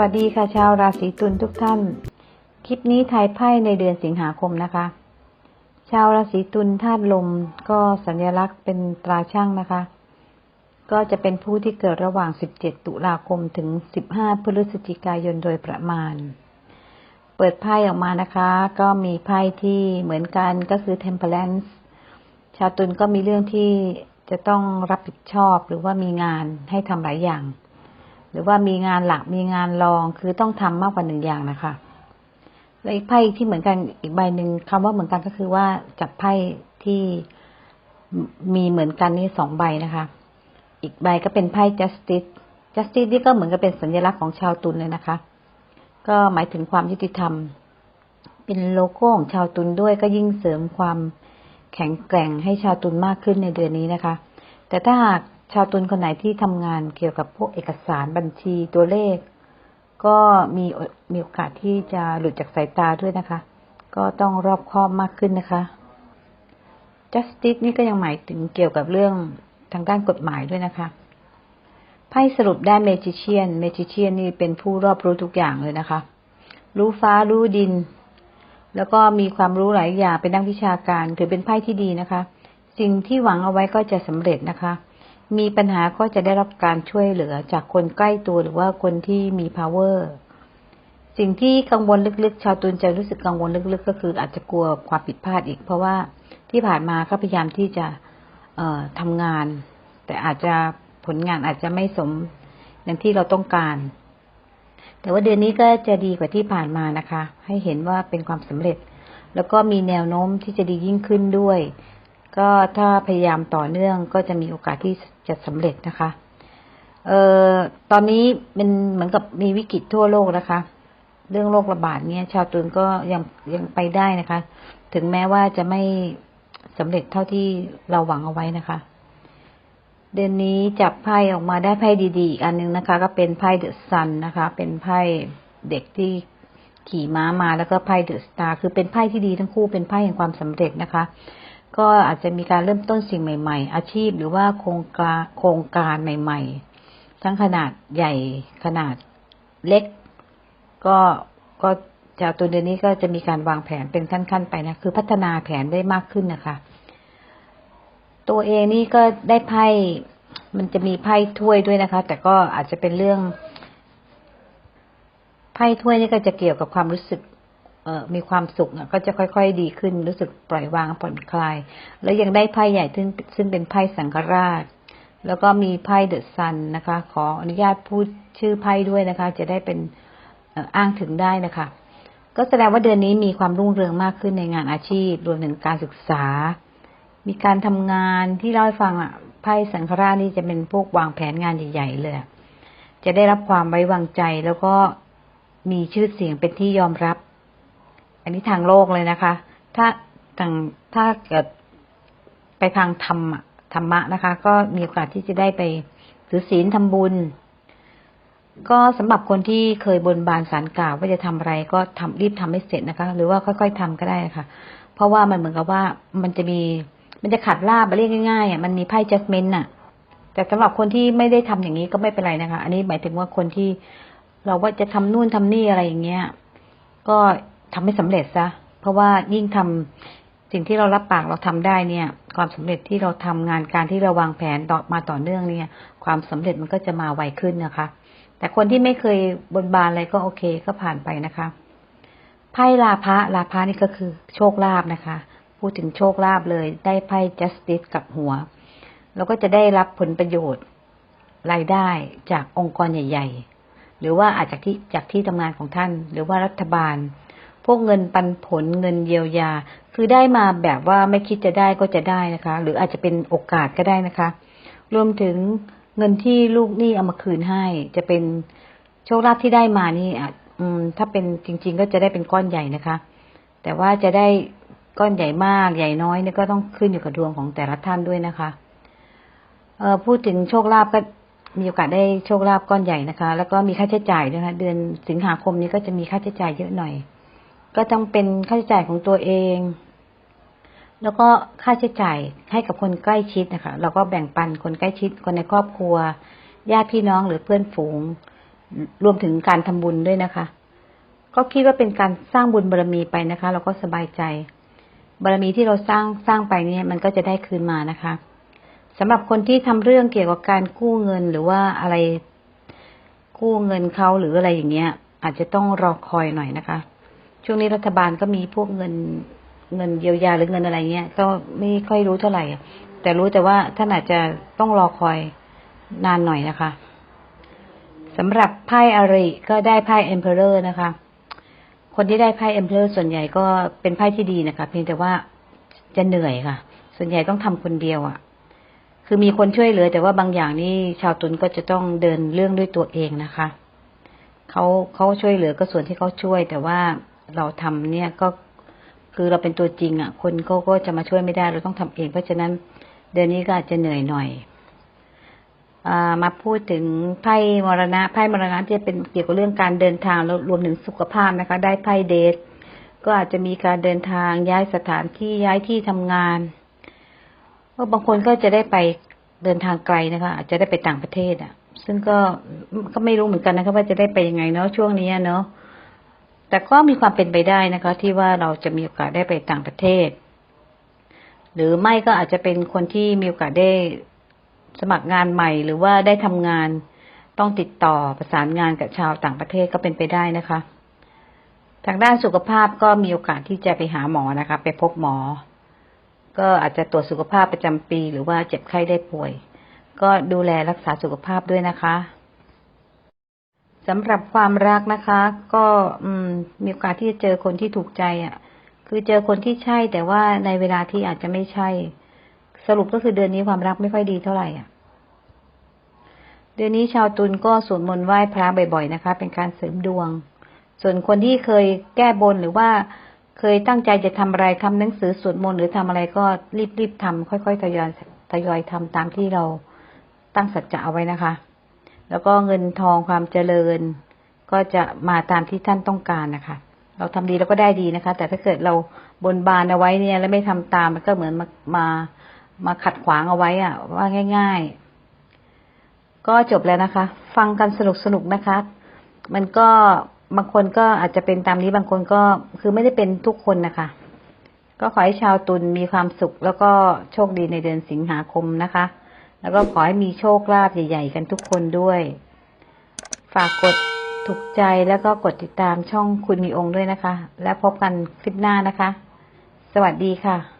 วัสดีค่ะชาวราศีตุลทุกท่าน คลิปนี้ทายไพ่ในเดือนสิงหาคมนะคะ ชาวราศีตุลธาตุลมก็สัญลักษณ์เป็นตราช่างนะคะ ก็จะเป็นผู้ที่เกิดระหว่าง 17 ตุลาคมถึง 15 พฤศจิกายนโดยประมาณ เปิดไพ่ออกมานะคะ ก็มีไพ่ที่เหมือนกันก็คือ Temperance ชาวตุลก็มีเรื่องที่จะต้องรับผิดชอบหรือว่ามีงานให้ทำหลายอย่าง หรือว่ามีงานหลักมีงานรองคือต้องทำมากกว่าหนึ่งอย่างนะคะและอีกไพ่ที่เหมือนกันอีกใบหนึ่งคำว่าเหมือนกันก็คือว่าจับไพ่ที่มีเหมือนกันนี่สองใบนะคะ อีกใบก็เป็นไพ่ justice justice นี่ก็เหมือนกับเป็นสัญลักษณ์ของชาวตุลเลยนะคะ ก็หมายถึงความยุติธรรม เป็นโลโก้ของชาวตุลด้วยก็ยิ่งเสริมความแข็งแกร่งให้ชาวตุลมากขึ้นในเดือนนี้นะคะ แต่ถ้าหาก ชาวตุลคนไหนที่ทำงานเกี่ยวกับพวกเอกสารบัญชีตัวเลข ก็มีมีโอกาสที่จะหลุดจากสายตาด้วยนะคะ ก็ต้องรอบคอบมากขึ้นนะคะ justice นี่ก็ยังหมายถึงเกี่ยวกับเรื่องทางด้านกฎหมายด้วยนะคะไพ่สรุปได้ magician magician นี่เป็นผู้รอบรู้ทุกอย่างเลยนะคะ รู้ฟ้ารู้ดิน แล้วก็มีความรู้หลายอย่างเป็นนักวิชาการถือเป็นไพ่ที่ดีนะคะ สิ่งที่หวังเอาไว้ก็จะสำเร็จนะคะ มีปัญหาก็จะได้รับการช่วยเหลือจากคนใกล้ตัวหรือว่าคนที่มี power สิ่งที่กังวลลึกๆ ชาวตุลจะรู้สึกกังวลลึกๆ ก็คืออาจจะกลัวความผิดพลาดอีก เพราะว่าที่ผ่านมาก็พยายามที่จะเอ่อทำงาน แต่อาจจะผลงานอาจจะไม่สมอย่างที่เราต้องการ แต่ว่าเดือนนี้ก็จะดีกว่าที่ผ่านมานะคะ ให้เห็นว่าเป็นความสำเร็จ แล้วก็มีแนวโน้มที่จะดียิ่งขึ้นด้วย ก็ถ้าพยายามต่อเนื่องก็จะมีโอกาสที่จะสำเร็จนะคะ เอ่อตอนนี้เป็นเหมือนกับมีวิกฤตทั่วโลกนะคะ เรื่องโรคระบาดเนี่ยชาวตุลก็ยังยังไปได้นะคะ ถึงแม้ว่าจะไม่สำเร็จเท่าที่เราหวังเอาไว้นะคะ เดือนนี้จับไพ่ออกมาได้ไพ่ดีๆอีกอันนึงนะคะ ก็เป็นไพ่เดอะซันนะคะ เป็นไพ่เด็กที่ขี่ม้ามาแล้วก็ไพ่เดอะสตาร์คือเป็นไพ่ที่ดีทั้งคู่เป็นไพ่แห่งความสำเร็จนะคะ ก็อาจจะมีการเริ่มต้นสิ่งใหม่ ๆ อาชีพหรือว่าโครงการโครงการใหม่ ๆ ทั้งขนาดใหญ่ขนาดเล็ก ก็ก็จากตัวเดือนนี้ก็จะมีการวางแผนเป็นขั้น ๆ ไปนะคือพัฒนาแผนได้มากขึ้นนะคะ ตัวเองนี่ก็ได้ไพ่มันจะมีไพ่ถ้วยด้วยนะคะ แต่ก็อาจจะเป็นเรื่องไพ่ถ้วยนี่ก็จะเกี่ยวกับความรู้สึก มีความสุขก็จะค่อย ๆ ดีขึ้น รู้สึกปล่อยวางผ่อนคลาย แล้วยังได้ไพ่ใหญ่ซึ่งซึ่งเป็นไพ่สังฆราช แล้วก็มีไพ่เดอะซันนะคะ ขออนุญาตพูดชื่อไพ่ด้วยนะคะ จะได้เป็นอ,อ้างถึงได้นะคะ ก็แสดงว่าเดือนนี้มีความรุ่งเรืองมากขึ้นในงานอาชีพ รวมถึงการศึกษา มีการทำงานที่เล่าให้ฟังอะไพ่สังฆราชนี่จะเป็นพวกวางแผนงานใหญ่ๆเลยจะได้รับความไว้วางใจแล้วก็มีชื่อเสียงเป็นที่ยอมรับ อันนี้ทางโลกเลยนะคะ ถ้าทางถ้าเกิดไปทางธรรมธรรมะนะคะ ก็มีโอกาสที่จะได้ไปถือศีลทำบุญ ก็สำหรับคนที่เคยบนบานสารกล่าวว่าจะทำอะไรก็ทำรีบทำให้เสร็จนะคะ หรือว่าค่อย ๆทำก็ได้ะคะเพราะว่ามันเหมือนกับว่ามันจะมีมันจะขัดลาบเรียกง่ายๆอะมันมีไพ่ judgment น่ะ แต่สำหรับคนที่ไม่ได้ทำอย่างนี้ก็ไม่เป็นไรนะคะ อันนี้หมายถึงว่าคนที่เราว่าจะทำนู่นทำนี่อะไรอย่างเงี้ย ก็ ทำให้สำเร็จซะ เพราะว่ายิ่งทำสิ่งที่เรารับปากเราทำได้เนี่ย ความสำเร็จที่เราทำงานการที่เราวางแผนต่อมาต่อเนื่องเนี่ย ความสำเร็จมันก็จะมาไวขึ้นนะคะ แต่คนที่ไม่เคยบนบานอะไรก็โอเคก็ผ่านไปนะคะไพ่ลาภะลาภะนี่ก็คือโชคลาภนะคะ พูดถึงโชคลาภเลย ได้ไพ่ justice กับหัว แล้วก็จะได้รับผลประโยชน์รายได้จากองค์กรใหญ่ ๆ หรือว่าอาจจากที่จากที่ทำงานของท่าน หรือว่ารัฐบาล พวกเงินปันผลเงินเยียวยา คือได้มาแบบว่าไม่คิดจะได้ก็จะได้นะคะ หรืออาจจะเป็นโอกาสก็ได้นะคะ รวมถึงเงินที่ลูกหนี้เอามาคืนให้ จะเป็นโชคลาภที่ได้มานี่อะถ้าเป็นจริง ๆ ก็จะได้เป็นก้อนใหญ่นะคะ แต่ว่าจะได้ก้อนใหญ่มากใหญ่น้อยเนี่ยก็ต้องขึ้นอยู่กับดวงของแต่ละท่านด้วยนะคะเออพูดถึงโชคลาภก็มีโอกาสได้โชคลาภก้อนใหญ่นะคะ แล้วก็มีค่าใช้จ่ายด้วยนะคะ เดือนสิงหาคมนี้ก็จะมีค่าใช้จ่ายเยอะหน่อย ก็ต้องเป็นค่าใช้จ่ายของตัวเอง แล้วก็ค่าใช้จ่ายให้กับคนใกล้ชิดนะคะ เราก็แบ่งปันคนใกล้ชิด คนในครอบครัว ญาติพี่น้องหรือเพื่อนฝูง รวมถึงการทำบุญด้วยนะคะ ก็คิดว่าเป็นการสร้างบุญบารรมีไปนะคะ เราก็สบายใจ บารรมีที่เราสร้างสร้างไปเนี่ย มันก็จะได้คืนมานะคะสำหรับคนที่ทำเรื่องเกี่ยวกับการกู้เงินหรือว่าอะไรกู้เงินเขาหรืออะไรอย่างเงี้ย อาจจะต้องรอคอยหน่อยนะคะ ช่วงนี้รัฐบาลก็มีพวกเงินเงินเยียวยาหรือเงินอะไรเงี้ย ก็ไม่ค่อยรู้เท่าไหร่ แต่รู้แต่ว่าท่านอาจจะต้องรอคอยนานหน่อยนะคะสำหรับไพ่อาริก็ได้ไพ่ Emperor นะคะ คนที่ได้ไพ่ Emperor ส่วนใหญ่ก็เป็นไพ่ที่ดีนะคะ เพียงแต่ว่าจะเหนื่อยค่ะ ส่วนใหญ่ต้องทำคนเดียวอะ่ะ คือมีคนช่วยเหลือ แต่ว่าบางอย่างนี่ชาวตุลก็จะต้องเดินเรื่องด้วยตัวเองนะคะเขาเขาช่วยเหลือก็ส่วนที่เขาช่วย แต่ว่า เราทำเนี่ยก็คือเราเป็นตัวจริงอะ คนเขาก็จะมาช่วยไม่ได้เราต้องทำเอง เพราะฉะนั้นเดือนนี้ก็อาจจะเหนื่อยหน่อยมาพูดถึงไพ่มรณะไพ่มรณะที่เป็นเกี่ยวกับเรื่องการเดินทางแล้วรวมถึงสุขภาพนะคะ ได้ไพ่เดทก็อาจจะมีการเดินทางย้ายสถานที่ย้ายที่ทำงานก็บางคนก็จะได้ไปเดินทางไกลนะคะ อาจจะได้ไปต่างประเทศอะ ซึ่งก็ก็ไม่รู้เหมือนกันนะคะว่าจะได้ไปยังไงเนาะช่วงนี้เนาะ แต่ก็มีความเป็นไปได้นะคะ ที่ว่าเราจะมีโอกาสได้ไปต่างประเทศ หรือไม่ก็อาจจะเป็นคนที่มีโอกาสได้สมัครงานใหม่ หรือว่าได้ทำงานต้องติดต่อประสานงานกับชาวต่างประเทศก็เป็นไปได้นะคะ ทางด้านสุขภาพก็มีโอกาสที่จะไปหาหมอนะคะ ไปพบหมอ ก็อาจจะตรวจสุขภาพประจำปี หรือว่าเจ็บไข้ได้ป่วย ก็ดูแลรักษาสุขภาพด้วยนะคะ สำหรับความรักนะคะ ก็มีโอกาสที่จะเจอคนที่ถูกใจอะ่ะ คือเจอคนที่ใช่แต่ว่าในเวลาที่อาจจะไม่ใช่ สรุปก็คือเดือนนี้ความรักไม่ค่อยดีเท่าไหร่อะ เดือนนี้ชาวตุลก็สวดมนต์ไหว้พระบ่อยๆนะคะ เป็นการเสริมดวง ส่วนคนที่เคยแก้บนหรือว่าเคยตั้งใจจะทำอะไรทำหนังสือสวดมนต์หรือทำอะไรก็รีบๆทำค่อยๆทยอยทยอยทำตามที่เราตั้งสัจจะเอาไว้นะคะ แล้วก็เงินทองความเจริญ ก็จะมาตามที่ท่านต้องการนะคะ เราทำดีแล้วก็ได้ดีนะคะ แต่ถ้าเกิดเราบนบานเอาไว้เนี่ย แล้วไม่ทำตามมันก็เหมือนมามามาขัดขวางเอาไว้อะว่าง่าย ๆ ก็จบแล้วนะคะ ฟังกันสนุกสนุกนะคะ มันก็บางคนก็อาจจะเป็นตามนี้บางคนก็คือไม่ได้เป็นทุกคนนะคะ ก็ขอให้ชาวตุลมีความสุขแล้วก็โชคดีในเดือนสิงหาคมนะคะ แล้วก็ขอให้มีโชคลาภใหญ่ๆ กันทุกคนด้วย ฝากกดถูกใจแล้วก็กดติดตามช่องคุณมีองค์ด้วยนะคะ และพบกันคลิปหน้านะคะ สวัสดีค่ะ